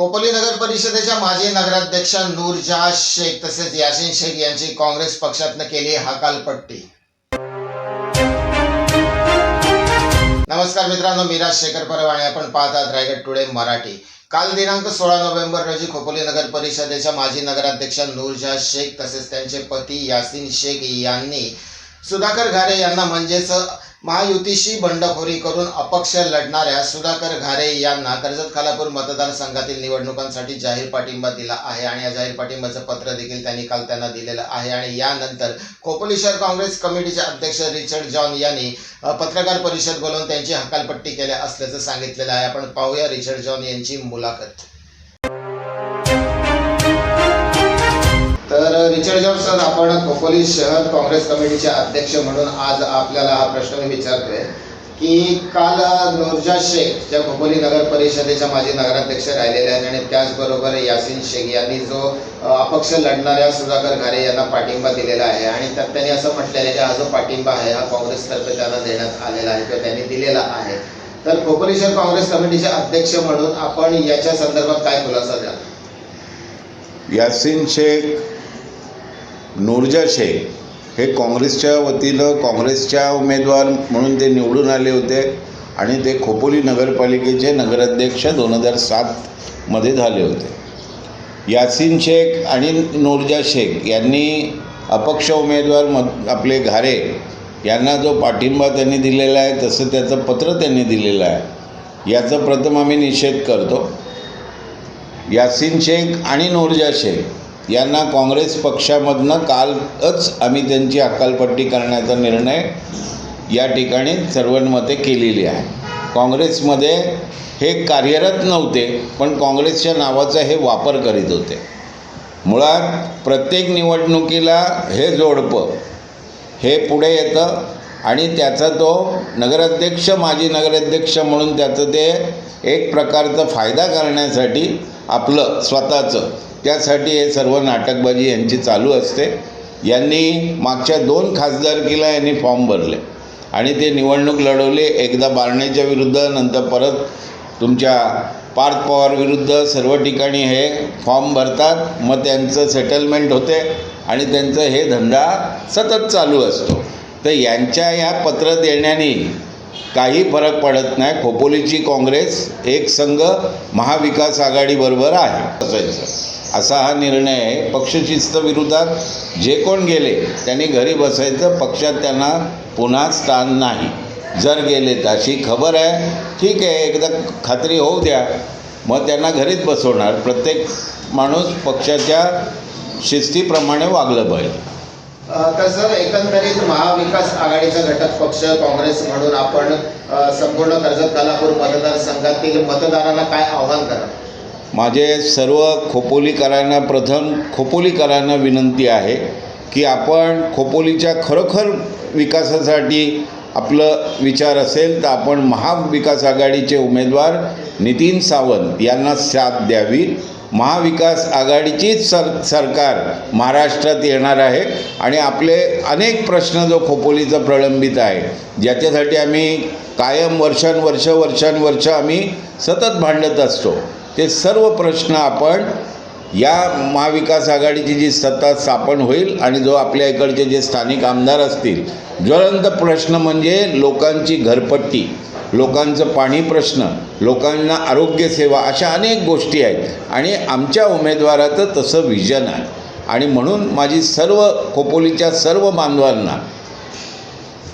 खोपोली नगर परिषदेच्या माजी नगराध्यक्ष नूरजहा शेख तसेच यासिन शेख यांची काँग्रेस पक्षातनं केली हकालपट्टी. नमस्कार मित्रांनो मीराज शेखर परब आणि आपण पाहतात रायगड टुडे मराठी. काल दिनांक सोळा नोव्हेंबर रोजी खोपोली नगर परिषदेच्या माजी नगराध्यक्ष नूरजहा शेख तसेच त्यांचे पती यासिन शेख यांनी सुधाकर घारे यांना म्हणजेच महायुतीशी बंडखोरी करून अपक्ष लढणाऱ्या सुधाकर घारे यांना कर्जत खालापूर मतदारसंघातील निवडणुकांसाठी जाहीर पाठिंबा दिला आहे आणि या जाहीर पाठिंबाचं पत्र देखील त्यांनी काल त्यांना दिलेलं आहे. आणि यानंतर खोपोली शहर काँग्रेस कमिटीचे अध्यक्ष रिचर्ड जॉन यांनी पत्रकार परिषद बोलवून त्यांची हकालपट्टी केल्या असल्याचं सांगितलेलं आहे. आपण पाहूया रिचर्ड जॉन यांची मुलाखत. रिचर्ड सर आपण खोपोली शहर काँग्रेस कमिटीचे अध्यक्ष म्हणून आज आपल्याला हा प्रश्न मी विचारतोय की काल नूरजा शेख ज्या खोपोली नगर परिषदेच्या माजी नगराध्यक्ष राहिलेल्या आहेत आणि त्याचबरोबर यासिन शेख यांनी जो अपक्ष लढणाऱ्या सुधाकर घारे यांना पाठिंबा दिलेला आहे आणि त्यात त्यांनी असं म्हटलेलं की हा जो पाठिंबा आहे हा काँग्रेसतर्फे त्यांना देण्यात आलेला आहे किंवा त्यांनी दिलेला आहे. तर खोपोली शहर काँग्रेस कमिटीचे अध्यक्ष म्हणून आपण याच्या संदर्भात काय खुलासा द्या यासिन शेख नूरजा शेख. हे काँग्रेसच्या वतीनं काँग्रेसच्या उमेदवार म्हणून ते निवडून आले होते आणि ते खोपोली नगरपालिकेचे नगराध्यक्ष दोन हजार सातमध्ये झाले होते. यासिन शेख आणि नूरजा शेख यांनी अपक्ष उमेदवार मत आपले घारे यांना जो पाठिंबा त्यांनी दिलेला आहे तसं त्याचं पत्र त्यांनी दिलेलं आहे. याचा प्रथम आम्ही निषेध करतो. यासिन शेख आणि नूरजा शेख यांना काँग्रेस पक्षामधनं कालच आम्ही त्यांची अकालपट्टी करण्याचा निर्णय या ठिकाणी सर्वांमध्ये केलेली आहे. काँग्रेसमध्ये हे कार्यरत नव्हते पण काँग्रेसच्या नावाचा हे वापर करीत होते. मुळात प्रत्येक निवडणुकीला हे जोडपं हे पुढे येतं आणि त्याचा तो नगराध्यक्ष माजी नगराध्यक्ष म्हणून त्याचं ते एक प्रकारचा फायदा करण्यासाठी आपलं स्वतःचं त्यासाठी हे सर्व नाटकबाजी यांची चालू असते. यांनी मागच्या दोन खासदारकीला यांनी फॉर्म भरले. आणि ते निवडणूक लढवले. एकदा बारण्याच्या विरुद्ध नंतर परत तुमच्या पार्थ पवार विरुद्ध सर्व ठिकाणी हे फॉर्म भरतात. मग त्यांचं सेटलमेंट होते आणि त्यांचं हे धंदा सतत चालू असतो. तर यांच्या या पत्र देण्याने काही फरक पडत नाही. खोपोलीची काँग्रेस एक संघ महाविकास आघाडीबरोबर आहे. असायचं असा हा निर्णय आहे. पक्षशिस्त विरोधात जे कोण गेले त्यांनी घरी बसायचं पक्षात त्यांना पुन्हा स्थान नाही. जर गेले तर अशी खबर आहे. ठीक आहे एकदा खात्री होऊ द्या. मग त्यांना घरीच बसवणार. प्रत्येक माणूस पक्षाच्या शिस्तीप्रमाणे वागलं पाहिजे. तर सर एकंदरीत महाविकास आघाडीचा घटक पक्ष काँग्रेस म्हणून आपण संपूर्ण कर्जत कालापूर मतदारसंघातील मतदारांना काय आव्हान करा माझे सर्व खोपोलीकरांना प्रथम खोपोलीकरांना विनंती आहे की आपण खोपोलीच्या खरोखर विकासासाठी आपलं विचार असेल तर आपण महाविकास आघाडीचे उमेदवार नितीन सावंत यांना साथ द्यावी. महाविकास आघाडीचीच सर सरकार महाराष्ट्रात येणार आहे आणि आपले अनेक प्रश्न जो खोपोलीचा प्रलंबित आहे ज्याच्यासाठी आम्ही कायम वर्षानुवर्ष वर्षानुवर्ष आम्ही सतत भांडत असतो. ते सर्व प्रश्न आपण या महाविकास आघाडीची जी सत्ता स्थापन होईल आणि जो आपल्या इकडचे जे स्थानिक आमदार असतील ज्वलंत प्रश्न म्हणजे लोकांची घरपट्टी लोकांचं पाणी प्रश्न लोकांना आरोग्यसेवा अशा अनेक गोष्टी आहेत. आणि आमच्या उमेदवाराचं तसं विजन आहे. आणि म्हणून माझी सर्व खोपोलीच्या सर्व बांधवांना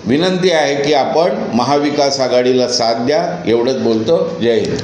विनंती आहे की आपण महाविकास आघाडीला साथ द्या. एवढंच बोलतो. जय हिंद.